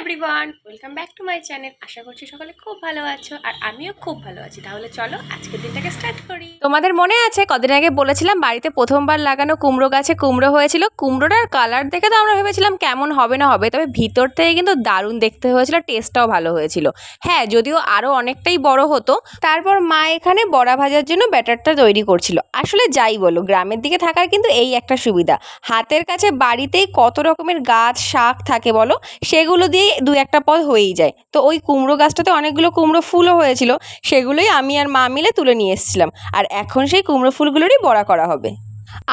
Everyone welcome back to my channel আশা করছি সকলে খুব ভালো আছো আর আমিও খুব ভালো আছি। তাহলে চলো আজকের দিনটাকে স্টার্ট করি। তোমাদের মনে আছে, কদিন আগে বলেছিলাম বাড়িতে প্রথমবার লাগানো কুমড়ো গাছে কুমড়ো হয়েছিল। কুমড়োটার কালার দেখে তো আমরা ভেবেছিলাম কেমন হবে না হবে, তবে ভিতর থেকে কিন্তু দারুণ দেখতে হয়েছিল টেস্টটাও ভালো হয়েছিল। হ্যাঁ যদিও আরও অনেকটাই বড় হতো, তারপর মা এখানে বড়া ভাজার জন্য ব্যাটারটা তৈরি করছিল। আসলে যাই বলো, গ্রামের দিকে থাকার কিন্তু এই একটা সুবিধা। হাতের কাছে বাড়িতেই কত রকমের গাছ, শাক থাকে বলো, সেগুলো দিয়েই দু একটা পদ হয়েই যায়। তো ওই কুমড়ো গাছটাতে অনেকগুলো কুমড়ো ফুলও হয়েছিল সেগুলোই আমি আর মা মিলে তুলে নিয়ে এসেছিলাম। আর এখন সেই কুমড়ো ফুলগুলোরই বড়া করা হবে।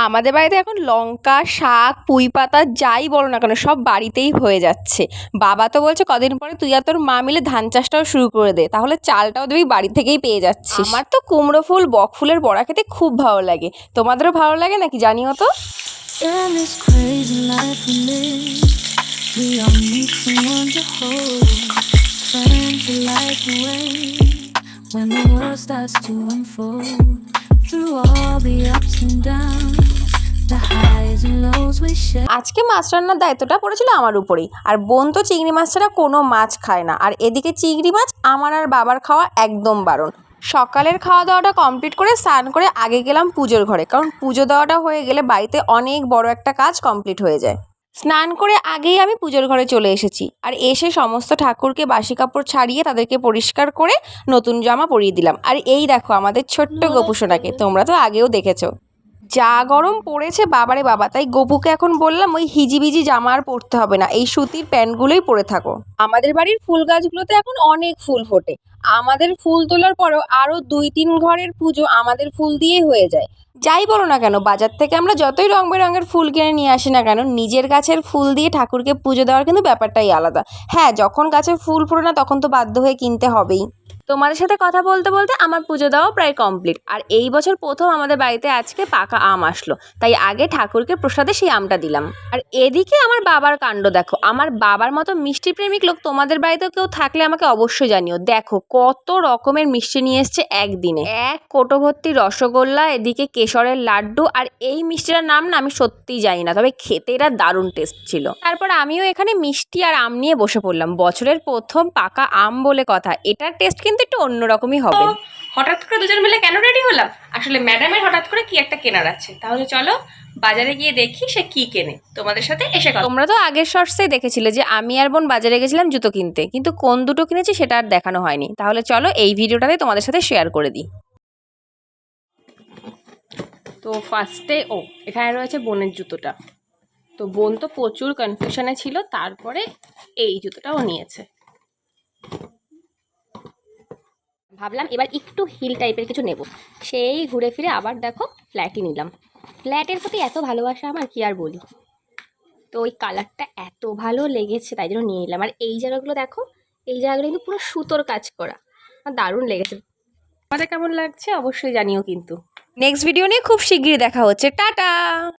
আমাদের বাড়িতে এখন লঙ্কা শাক পুঁই পাতা যাই বলো না কেন সব বাড়িতেই হয়ে যাচ্ছে। বাবা তো বলছে কদিন পরে তুই আর তোর মা মিলে ধান চাষটাও শুরু করে দে তাহলে চালটাও দেখবি বাড়ি থেকেই পেয়ে যাচ্ছিস। আমার তো কুমড়ো ফুল বক ফুলের বড়া খেতে খুব ভালো লাগে। তোমাদেরও ভালো লাগে নাকি জানিও তো? আজকে মাছ রান্নার দায়িত্বটা পড়েছিল আমার উপরেই। আর বোন তো চিংড়ি মাছ ছাড়া কোনো মাছ খায় না। আর এদিকে চিংড়ি মাছ আমার আর বাবার খাওয়া একদম বারণ। সকালের খাওয়া দাওয়াটা কমপ্লিট করে স্নান করে আগে গেলাম পুজোর ঘরে। কারণ পুজো দেওয়াটা হয়ে গেলে বাড়িতে অনেক বড় একটা কাজ কমপ্লিট হয়ে যায়। স্নান করে আগেই আমি পুজোর ঘরে চলে এসেছি। আর এসে সমস্ত ঠাকুরকে বাসি কাপড় ছাড়িয়ে তাদেরকে পরিষ্কার করে নতুন জামা পরিয়ে দিলাম। আর এই দেখো আমাদের ছোট্ট গোপুসোনাকে তোমরা তো আগেও দেখেছ। যা গরম পড়েছে বাবারে বাবা। তাই গপুকে এখন বললাম ওই হিজিবিজি জামা আর পরতে হবে না, এই সুতির প্যান্টগুলোই পরে থাকো। আমাদের বাড়ির ফুল গাছগুলোতে এখন অনেক ফুল ফোটে। আমাদের ফুল তোলার পরেও আরও দুই তিন ঘরের পুজো আমাদের ফুল দিয়েই হয়ে যায়। যাই বলো না কেন, বাজার থেকে আমরা যতই রং বেরঙের ফুল কিনে নিয়ে আসি না কেন, নিজের গাছের ফুল দিয়ে ঠাকুরকে পুজো দেওয়ার কিন্তু ব্যাপারটাই আলাদা। হ্যাঁ যখন গাছে ফুল ফোটে না তখন তো বাধ্য হয়ে কিনতে হবেই। তোমাদের সাথে কথা বলতে বলতে আমার পুজো দেওয়া প্রায় কমপ্লিট আর এই বছর প্রথম আমাদের বাড়িতে আজকে পাকা আম আসলো। তাই আগে ঠাকুরকে প্রসাদে সেই আমটা দিলাম। আর এদিকে আমার বাবার কাণ্ড দেখো। আমার বাবার মতো মিষ্টি প্রেমিক লোক তোমাদের বাড়িতেও কেউ থাকলে আমাকে অবশ্যই জানিও। দেখো কত রকমের মিষ্টি নিয়ে এসছে একদিনে। এক কোটো ভর্তি রসগোল্লা, এদিকে কেশরের লাড্ডু, আর এই মিষ্টিটার নাম না আমি সত্যিই জানি না, তবে খেতে এটা দারুণ টেস্ট ছিল। তারপর আমিও এখানে মিষ্টি আর আম নিয়ে বসে পড়লাম। বছরের প্রথম পাকা আম বলে কথা। এটার টেস্ট কিন্তু একটু অন্যরকমই হবে। হঠাৎ করে দুজন মিলে কেন রেডি হলাম? আসলে ম্যাডামের হঠাৎ করে কি একটা কেনার আছে। তাহলে চলো বাজারে গিয়ে দেখি সে কি কেনে। তোমাদের সাথে এসে তোমরা তো আগের শর্টসেই দেখেছিলে যে আমি আর বোন বাজারে গেছিলাম জুতো কিনতে। কিন্তু কোন দুটো কিনেছি সেটা আর দেখানো হয়নি। তাহলে চলো এই ভিডিওটাতে তোমাদের সাথে শেয়ার করে দিই। তো ফার্স্টে ও এখানে রয়েছে বোনের জুতোটা। তো বোন তো প্রচুর কনফিউশনে ছিল তারপরে এই জুতোটাও নিয়েছে। ভাবলাম এবার একটু হিল টাইপের কিছু নেব। সেই ঘুরে ফিরে আবার দেখো ফ্ল্যাটই নিলাম। ফ্ল্যাটের প্রতি এত ভালোবাসা আমার কি আর বলি? তো ওই কালারটা এত ভালো লেগেছে, তাই জন্য নিয়ে নিলাম। আর এই জায়গাগুলো দেখো, এই জায়গাগুলো কিন্তু পুরো সুতোর কাজ করা। আর দারুণ লেগেছে। আমাদের কেমন লাগছে অবশ্যই জানিও কিন্তু। নেক্সট ভিডিও নিয়ে খুব শিগগিরই দেখা হচ্ছে। টাটা!